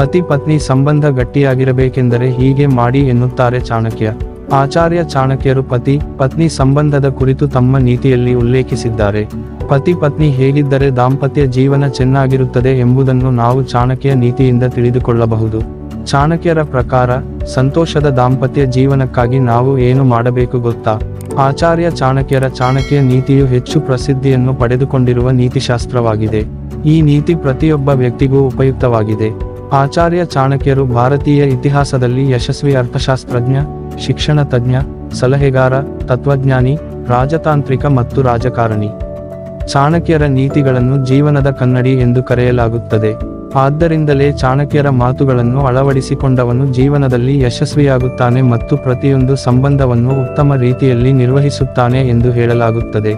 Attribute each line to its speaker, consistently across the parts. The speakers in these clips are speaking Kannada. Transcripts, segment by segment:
Speaker 1: ಪತಿ ಪತ್ನಿ ಸಂಬಂಧ ಗಟ್ಟಿಯಾಗಿರಬೇಕೆಂದರೆ ಹೀಗೆ ಮಾಡಿ ಎನ್ನುತ್ತಾರೆ ಚಾಣಕ್ಯ. ಆಚಾರ್ಯ ಚಾಣಕ್ಯರು ಪತಿ, ಪತ್ನಿ ಸಂಬಂಧದ ಕುರಿತು ತಮ್ಮ ನೀತಿಯಲ್ಲಿ ಉಲ್ಲೇಖಿಸಿದ್ದಾರೆ. ಪತಿ ಪತ್ನಿ ಹೇಗಿದ್ದರೆ ದಾಂಪತ್ಯ ಜೀವನ ಚೆನ್ನಾಗಿರುತ್ತದೆ ಎಂಬುದನ್ನು ನಾವು ಚಾಣಕ್ಯ ನೀತಿಯಿಂದ ತಿಳಿದುಕೊಳ್ಳಬಹುದು. ಚಾಣಕ್ಯರ ಪ್ರಕಾರ, ಸಂತೋಷದ ದಾಂಪತ್ಯ ಜೀವನಕ್ಕಾಗಿ ನಾವು ಏನು ಮಾಡಬೇಕು ಗೊತ್ತಾ? ಆಚಾರ್ಯ ಚಾಣಕ್ಯರ ಚಾಣಕ್ಯ ನೀತಿಯು ಹೆಚ್ಚು ಪ್ರಸಿದ್ಧಿಯನ್ನು ಪಡೆದುಕೊಂಡಿರುವ ನೀತಿಶಾಸ್ತ್ರವಾಗಿದೆ. ಈ ನೀತಿ ಪ್ರತಿಯೊಬ್ಬ ವ್ಯಕ್ತಿಗೂ ಉಪಯುಕ್ತವಾಗಿದೆ. ಆಚಾರ್ಯ ಚಾಣಕ್ಯರು ಭಾರತೀಯ ಇತಿಹಾಸದಲ್ಲಿ ಯಶಸ್ವಿ ಅರ್ಥಶಾಸ್ತ್ರಜ್ಞ, ಶಿಕ್ಷಣ ತಜ್ಞ, ಸಲಹೆಗಾರ, ತತ್ವಜ್ಞಾನಿ, ರಾಜತಾಂತ್ರಿಕ ಮತ್ತು ರಾಜಕಾರಣಿ. ಚಾಣಕ್ಯರ ನೀತಿಗಳನ್ನು ಜೀವನದ ಕನ್ನಡಿ ಎಂದು ಕರೆಯಲಾಗುತ್ತದೆ. ಆದ್ದರಿಂದಲೇ ಚಾಣಕ್ಯರ ಮಾತುಗಳನ್ನು ಅಳವಡಿಸಿಕೊಂಡವನು ಜೀವನದಲ್ಲಿ ಯಶಸ್ವಿಯಾಗುತ್ತಾನೆ ಮತ್ತು ಪ್ರತಿಯೊಂದು ಸಂಬಂಧವನ್ನು ಉತ್ತಮ ರೀತಿಯಲ್ಲಿ ನಿರ್ವಹಿಸುತ್ತಾನೆ ಎಂದು ಹೇಳಲಾಗುತ್ತದೆ.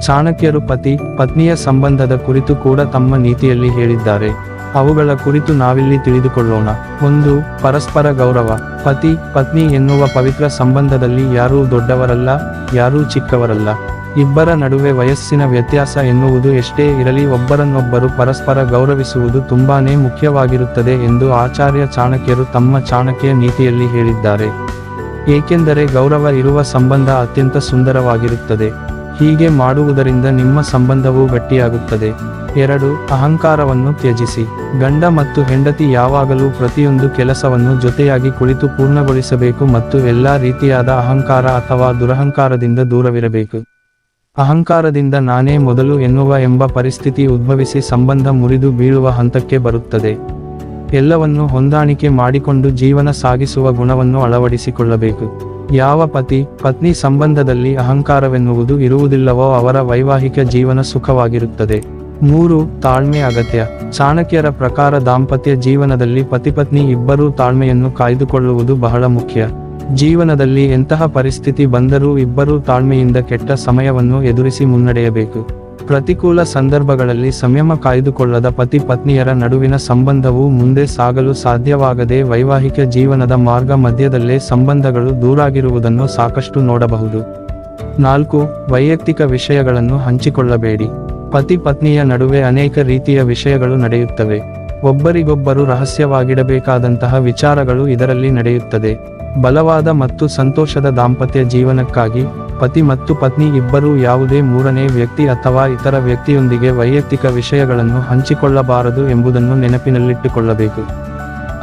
Speaker 1: ಚಾಣಕ್ಯರು ಪತಿ, ಪತ್ನಿಯ ಸಂಬಂಧದ ಕುರಿತು ಕೂಡ ತಮ್ಮ ನೀತಿಯಲ್ಲಿ ಹೇಳಿದ್ದಾರೆ. ಅವುಗಳ ಕುರಿತು ನಾವಿಲ್ಲಿ ತಿಳಿದುಕೊಳ್ಳೋಣ. ಒಂದು, ಪರಸ್ಪರ ಗೌರವ. ಪತಿ, ಪತ್ನಿ ಎನ್ನುವ ಪವಿತ್ರ ಸಂಬಂಧದಲ್ಲಿ ಯಾರೂ ದೊಡ್ಡವರಲ್ಲ, ಯಾರೂ ಚಿಕ್ಕವರಲ್ಲ. ಇಬ್ಬರ ನಡುವೆ ವಯಸ್ಸಿನ ವ್ಯತ್ಯಾಸ ಎನ್ನುವುದು ಎಷ್ಟೇ ಇರಲಿ ಒಬ್ಬರನ್ನೊಬ್ಬರು ಪರಸ್ಪರ ಗೌರವಿಸುವುದು ತುಂಬಾನೇ ಮುಖ್ಯವಾಗಿರುತ್ತದೆ ಎಂದು ಆಚಾರ್ಯ ಚಾಣಕ್ಯರು ತಮ್ಮ ಚಾಣಕ್ಯ ನೀತಿಯಲ್ಲಿ ಹೇಳಿದ್ದಾರೆ. ಏಕೆಂದರೆ ಗೌರವ ಇರುವ ಸಂಬಂಧ ಅತ್ಯಂತ ಸುಂದರವಾಗಿರುತ್ತದೆ. ಹೀಗೆ ಮಾಡುವುದರಿಂದ ನಿಮ್ಮ ಸಂಬಂಧವೂ ಗಟ್ಟಿಯಾಗುತ್ತದೆ. ಎರಡು, ಅಹಂಕಾರವನ್ನು ತ್ಯಜಿಸಿ. ಗಂಡ ಮತ್ತು ಹೆಂಡತಿ ಯಾವಾಗಲೂ ಪ್ರತಿಯೊಂದು ಕೆಲಸವನ್ನು ಜೊತೆಯಾಗಿ ಕುಳಿತು ಪೂರ್ಣಗೊಳಿಸಬೇಕು ಮತ್ತು ಎಲ್ಲಾ ರೀತಿಯಾದ ಅಹಂಕಾರ ಅಥವಾ ದುರಹಂಕಾರದಿಂದ ದೂರವಿರಬೇಕು. ಅಹಂಕಾರದಿಂದ ನಾನೇ ಮೊದಲು ಎನ್ನುವ ಎಂಬ ಪರಿಸ್ಥಿತಿ ಉದ್ಭವಿಸಿ ಸಂಬಂಧ ಮುರಿದು ಬೀಳುವ ಹಂತಕ್ಕೆ ಬರುತ್ತದೆ. ಎಲ್ಲವನ್ನು ಹೊಂದಾಣಿಕೆ ಮಾಡಿಕೊಂಡು ಜೀವನ ಸಾಗಿಸುವ ಗುಣವನ್ನು ಅಳವಡಿಸಿಕೊಳ್ಳಬೇಕು. ಯಾವ ಪತಿ, ಪತ್ನಿ ಸಂಬಂಧದಲ್ಲಿ ಅಹಂಕಾರವೆನ್ನುವುದು ಇರುವುದಿಲ್ಲವೋ ಅವರ ವೈವಾಹಿಕ ಜೀವನ ಸುಖವಾಗಿರುತ್ತದೆ. ಮೂರು, ತಾಳ್ಮೆ ಅಗತ್ಯ. ಚಾಣಕ್ಯರ ಪ್ರಕಾರ ದಾಂಪತ್ಯ ಜೀವನದಲ್ಲಿ ಪತಿಪತ್ನಿ ಇಬ್ಬರೂ ತಾಳ್ಮೆಯನ್ನು ಕಾಯ್ದುಕೊಳ್ಳುವುದು ಬಹಳ ಮುಖ್ಯ. ಜೀವನದಲ್ಲಿ ಎಂತಹ ಪರಿಸ್ಥಿತಿ ಬಂದರೂ ಇಬ್ಬರೂ ತಾಳ್ಮೆಯಿಂದ ಕೆಟ್ಟ ಸಮಯವನ್ನು ಎದುರಿಸಿ ಮುನ್ನಡೆಯಬೇಕು. ಪ್ರತಿಕೂಲ ಸಂದರ್ಭಗಳಲ್ಲಿ ಸಂಯಮ ಕಾಯ್ದುಕೊಳ್ಳದ ಪತಿ ಪತ್ನಿಯರ ನಡುವಿನ ಸಂಬಂಧವು ಮುಂದೆ ಸಾಗಲು ಸಾಧ್ಯವಾಗದೆ ವೈವಾಹಿಕ ಜೀವನದ ಮಾರ್ಗ ಮಧ್ಯದಲ್ಲೇ ಸಂಬಂಧಗಳು ದೂರಾಗಿರುವುದನ್ನು ಸಾಕಷ್ಟು ನೋಡಬಹುದು. ನಾಲ್ಕು, ವೈಯಕ್ತಿಕ ವಿಷಯಗಳನ್ನು ಹಂಚಿಕೊಳ್ಳಬೇಡಿ. ಪತಿ ಪತ್ನಿಯ ನಡುವೆ ಅನೇಕ ರೀತಿಯ ವಿಷಯಗಳು ನಡೆಯುತ್ತವೆ. ಒಬ್ಬರಿಗೊಬ್ಬರು ರಹಸ್ಯವಾಗಿಡಬೇಕಾದಂತಹ ವಿಚಾರಗಳು ಇದರಲ್ಲಿ ನಡೆಯುತ್ತದೆ. ಬಲವಾದ ಮತ್ತು ಸಂತೋಷದ ದಾಂಪತ್ಯ ಜೀವನಕ್ಕಾಗಿ ಪತಿ ಮತ್ತು ಪತ್ನಿ ಇಬ್ಬರೂ ಯಾವುದೇ ಮೂರನೇ ವ್ಯಕ್ತಿ ಅಥವಾ ಇತರ ವ್ಯಕ್ತಿಯೊಂದಿಗೆ ವೈಯಕ್ತಿಕ ವಿಷಯಗಳನ್ನು ಹಂಚಿಕೊಳ್ಳಬಾರದು ಎಂಬುದನ್ನು ನೆನಪಿನಲ್ಲಿಟ್ಟುಕೊಳ್ಳಬೇಕು.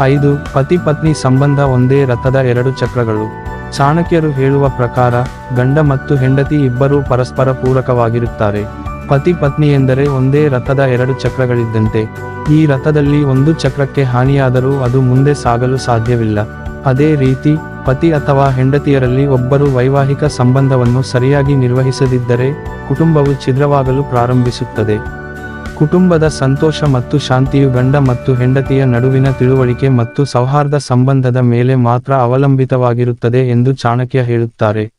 Speaker 1: ಐದು, ಪತಿ ಪತ್ನಿ ಸಂಬಂಧ ಒಂದೇ ರಥದ ಎರಡು ಚಕ್ರಗಳು. ಚಾಣಕ್ಯರು ಹೇಳುವ ಪ್ರಕಾರ, ಗಂಡ ಮತ್ತು ಹೆಂಡತಿ ಇಬ್ಬರೂ ಪರಸ್ಪರ ಪೂರಕವಾಗಿರುತ್ತಾರೆ. ಪತಿ ಪತ್ನಿ ಎಂದರೆ ಒಂದೇ ರಥದ ಎರಡು ಚಕ್ರಗಳಿದ್ದಂತೆ. ಈ ರಥದಲ್ಲಿ ಒಂದು ಚಕ್ರಕ್ಕೆ ಹಾನಿಯಾದರೂ ಅದು ಮುಂದೆ ಸಾಗಲು ಸಾಧ್ಯವಿಲ್ಲ. ಅದೇ ರೀತಿ ಪತಿ ಅಥವಾ ಹೆಂಡತಿಯರಲ್ಲಿ ಒಬ್ಬರು ವೈವಾಹಿಕ ಸಂಬಂಧವನ್ನು ಸರಿಯಾಗಿ ನಿರ್ವಹಿಸದಿದ್ದರೆ ಕುಟುಂಬವು ಛಿದ್ರವಾಗಲು ಪ್ರಾರಂಭಿಸುತ್ತದೆ. ಕುಟುಂಬದ ಸಂತೋಷ ಮತ್ತು ಶಾಂತಿಯು ಗಂಡ ಮತ್ತು ಹೆಂಡತಿಯ ನಡುವಿನ ತಿಳುವಳಿಕೆ ಮತ್ತು ಸೌಹಾರ್ದ ಸಂಬಂಧದ ಮೇಲೆ ಮಾತ್ರ ಅವಲಂಬಿತವಾಗಿರುತ್ತದೆ ಎಂದು ಚಾಣಕ್ಯ ಹೇಳುತ್ತಾರೆ.